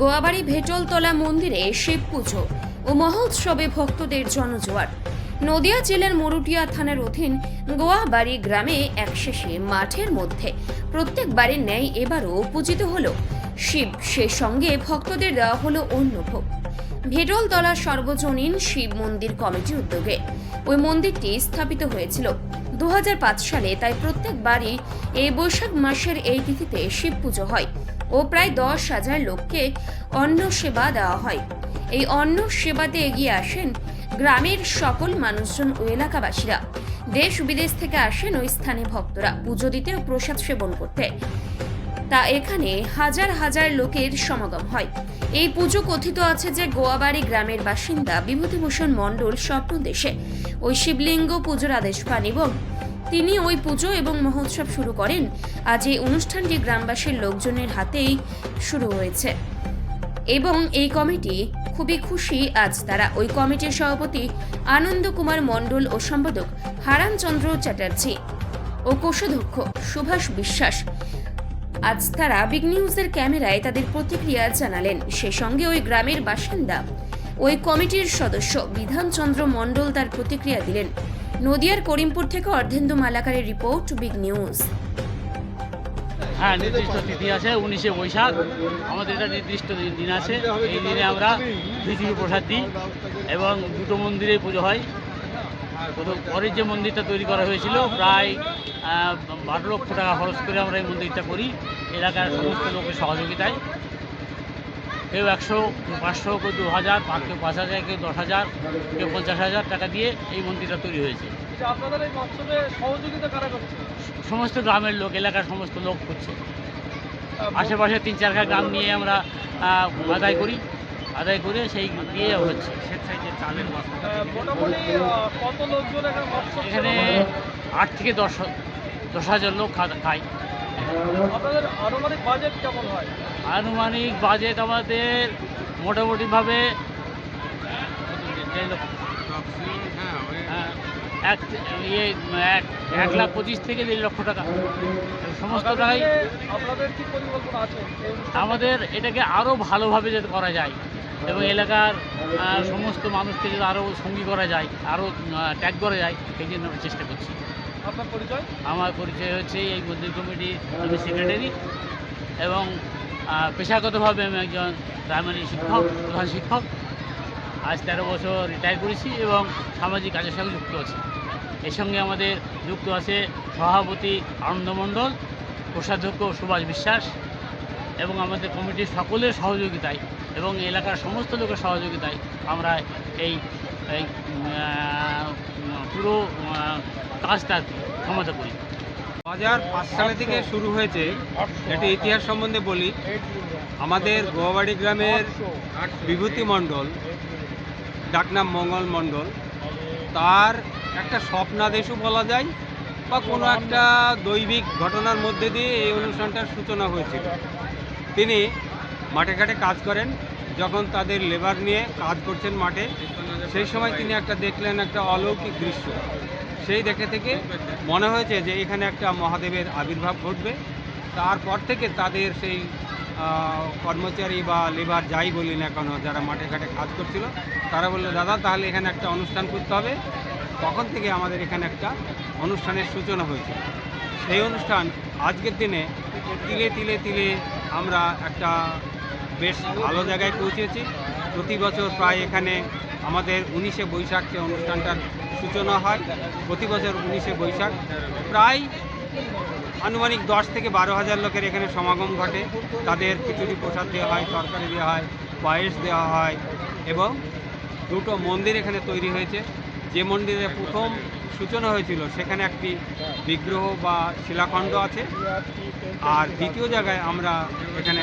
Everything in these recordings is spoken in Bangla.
গোয়াবাড়ি ভেটলতলা মন্দিরে শিব পুজো ও মহোৎসবে ভক্তদের জনজোয়ার। নদিয়া জেলার মরুটিয়া থানার অধীন গোয়াবাড়ি গ্রামে একশেষে মাঠের মধ্যে প্রত্যেক বাড়ির ন্যায় এবারও পূজিত হলো শিব। সে সঙ্গে ভক্তদের দেওয়া হলো অন্য ভোগ। ভেটলতলা সর্বজনীন শিব মন্দির কমিটির উদ্যোগে ওই মন্দিরটি স্থাপিত হয়েছিল। দু হাজার পাঁচ সালে তাই প্রত্যেক বাড়ি এই বৈশাখ মাসের এই তিথিতে শিব পুজো হয়। ও প্রায় দশ হাজার লোককে অন্ন সেবা দেওয়া হয়। এই অন্ন সেবাতে এগিয়ে আসেন গ্রামের সকল মানুষজন ও এলাকাবাসীরা। দেশ বিদেশ থেকে আসেন ওই স্থানে ভক্তরা পুজো দিতে ও প্রসাদ সেবন করতে। তা এখানে হাজার হাজার লোকের সমাগম হয়। এই পুজো কথিত আছে যে গোয়াবাড়ি গ্রামের বাসিন্দা বিভূতিভূষণ মণ্ডল স্বপ্ন দেশে। ওই শিবলিঙ্গ পুজোর আদেশ পান এবং তিনি ওই পুজো এবং মহোৎসব শুরু করেন। আজ এই অনুষ্ঠানটি গ্রামবাসীর লোকজনের হাতেই শুরু হয়েছে। এবং এই কমিটি খুবই খুশি আজ তারা। ওই কমিটির সভাপতি আনন্দ কুমার মণ্ডল ও সম্পাদক হারানচন্দ্র চ্যাটার্জি ও কোষাধ্যক্ষ সুভাষ বিশ্বাস। আজ তারা বিগ নিউজের ক্যামেরায় তাদের প্রতিক্রিয়া জানালেন। সে সঙ্গে ওই গ্রামের বাসিন্দা, ওই কমিটির সদস্য বিধানচন্দ্র মণ্ডল তার প্রতিক্রিয়া দিলেন। নদিয়ার করিমপুর থেকে অর্ধেন্দু মালাকারের রিপোর্ট, বিগ নিউজ। হ্যাঁ নির্দিষ্ট তিথি আছে, উনিশে বৈশাখ। আমাদের এটা নির্দিষ্ট দিন- আছে। এই দিনে আমরা খিচুড়ি প্রসাদ দিই এবং দুটো মন্দিরে পুজো হয়। প্রথম পরের যে মন্দিরটা তৈরি করা হয়েছিল, প্রায় বারো লক্ষ টাকা খরচ করে আমরা এই মন্দিরটা করি। এলাকার সমস্ত লোকের সহযোগিতায়। কেউ একশো কেউ পাঁচশো কেউ দু হাজার পাঁচ কেউ পাঁচ হাজার কেউ দশ হাজার কেউ পঞ্চাশ হাজার টাকা দিয়ে এই মন্দিরটা তৈরি হয়েছে। করছে? সমস্ত গ্রামের লোক এলাকার সমস্ত লোক করছে। আশেপাশে তিন চারটা গ্রাম নিয়ে আমরা আদায় করি। আদায় করে সেই দিয়ে হচ্ছে। এখানে আট থেকে দশ দশ হাজার লোক খায়। আপনাদের আনুমানিক বাজেট কেমন হয়? আনুমানিক বাজেট আমাদের মোটামুটিভাবে। হ্যাঁ, এক ইয়ে এক লাখ পঁচিশ থেকে দেড় লক্ষ টাকা। সমস্ত টাকাই আপনাদের কি পরিকল্পনা আছে? আমাদের এটাকে আরও ভালোভাবে যাতে করা যায় এবং এলাকার সমস্ত মানুষকে যদি আরও সঙ্গী করা যায় আরও ট্যাগ করা যায় সেই জন্য আমরা চেষ্টা করছি। আপনার পরিচয়? আমার পরিচয় হচ্ছে এই মন্দির কমিটি আমি সেক্রেটারি এবং পেশাগতভাবে আমি একজন প্রাইমারি শিক্ষক, প্রধান শিক্ষক। আজ তেরো বছর রিটায়ার করেছি এবং সামাজিক কাজের সঙ্গে যুক্ত আছি। এর সঙ্গে আমাদের যুক্ত আছে সভাপতি আনন্দ মণ্ডল, কোষাধ্যক্ষ সুভাষ বিশ্বাস এবং আমাদের কমিটির সকলের সহযোগিতায় এবং এলাকার সমস্ত লোকের সহযোগিতায় আমরা এই পুরো কাজটা ক্ষমতা করি। দু হাজার পাঁচ সালে থেকে শুরু হয়েছে একটি ইতিহাস সম্বন্ধে বলি। আমাদের গোয়াবাড়ি গ্রামের বিভূতি মণ্ডল ডাকনাম মঙ্গল মণ্ডল, তার একটা স্বপ্নাদেশও বলা যায় বা কোনো একটা দৈবিক ঘটনার মধ্যে দিয়ে এই অনুষ্ঠানটার সূচনা হয়েছিল। তিনি মাঠে ঘাটে কাজ করেন, যখন তাদের লেবার নিয়ে কাজ করছেন মাঠে, সেই সময় তিনি একটা দেখলেন একটা অলৌকিক দৃশ্য। সেই দেখে থেকে মনে হয়েছে যে এখানে একটা মহাদেবের আবির্ভাব ঘটবে। তারপর থেকে তাদের সেই কর্মচারী বা লেবার যাই বলি না কেন, যারা মাঠে ঘাটে কাজ করছিল, তারা বলল, দাদা, তাহলে এখানে একটা অনুষ্ঠান করতে হবে। তখন থেকে আমাদের এখানে একটা অনুষ্ঠানের সূচনা হয়েছে। সেই অনুষ্ঠান আজকের দিনে তিলে তিলে তিলে আমরা একটা বেশ ভালো জায়গায় পৌঁছেছি। প্রতি বছর প্রায় এখানে আমাদের উনিশে বৈশাখ যে অনুষ্ঠানটার সূচনা হয়, প্রতি বছর উনিশে বৈশাখ। প্রায় আনুমানিক দশ থেকে বারো হাজার লোকের এখানে সমাগম ঘটে। তাদের খিচুড়ি প্রসাদ দেওয়া হয়, তরকারি দেওয়া হয়, পায়েস দেওয়া হয় এবং দুটো মন্দির এখানে তৈরি হয়েছে। যে মন্দিরে প্রথম সূচনা হয়েছিল সেখানে একটি বিগ্রহ বা শিলাখণ্ড আছে। আর দ্বিতীয় জায়গায় আমরা এখানে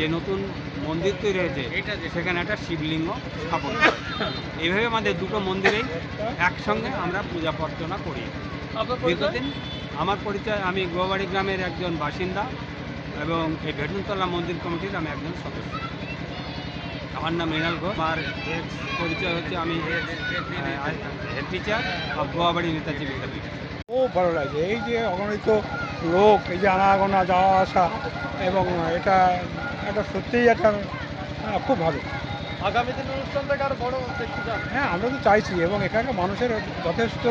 যে নতুন মন্দির তৈরি হয়েছে সেখানে একটা শিবলিঙ্গ স্থাপন করি। এইভাবে আমাদের দুটো মন্দিরেই একসঙ্গে আমরা পূজা প্রার্থনা করি। দীর্ঘদিন আমার পরিচয় আমি গোয়াবাড়ি গ্রামের একজন বাসিন্দা এবং এই ভেটুনতলা মন্দির কমিটির আমি একজন সদস্য। আমার নাম মৃণাল ঘোষ। আমার পরিচয় হচ্ছে আমি হেড টিচার গোয়াবাড়ি নেতাজি বিদ্যাপীঠ। খুব ভালো লাগছে এই যে অগণিত লোক এই যে আনাগোনা যাওয়া আসা এবং এটা এটা সত্যিই একটা খুব ভালো। আগামী দিনের অনুষ্ঠানটাকে আরও বড় দেখতে চান হ্যাঁ আমরা তো চাইছি এবং এখানকার মানুষের যথেষ্ট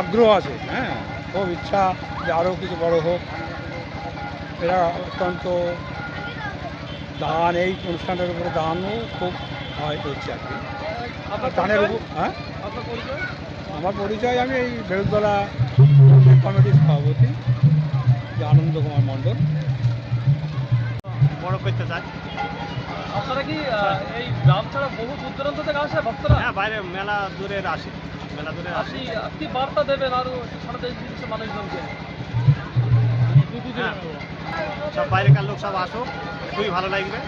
আগ্রহ আছে। হ্যাঁ খুব ইচ্ছা যে আরও কিছু বড় হোক। এরা অত্যন্ত দান এই অনুষ্ঠানের উপরে দানও খুব হয় হচ্ছে আর কি। দানের উপর হ্যাঁ? আমার পরিচয় আমি এই বেরুতলা কমিটির সভাপতি যে আনন্দ কুমার মণ্ডল। বড় করতে চাই। আপনারা কি এই গ্রাম ছাড়া বহু দূর দূরান্ত থেকে আসে ভক্তরা? হ্যাঁ বাইরে মেলা দূরের আসে মেলা দূরের আসে। আপনি কি বার্তা দেবেন আরও সারা দেশ বিদেশের মানুষজনকে। হ্যাঁ। সব বাইরেকার লোক সব আসো খুবই ভালো লাগবে।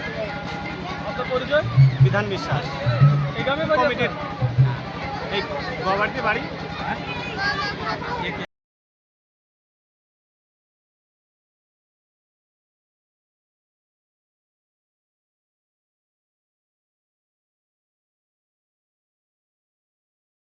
পরিচয়? বিধান বিশ্বাস। কমিটির এই গোয়াবাড়িতে বাড়ি।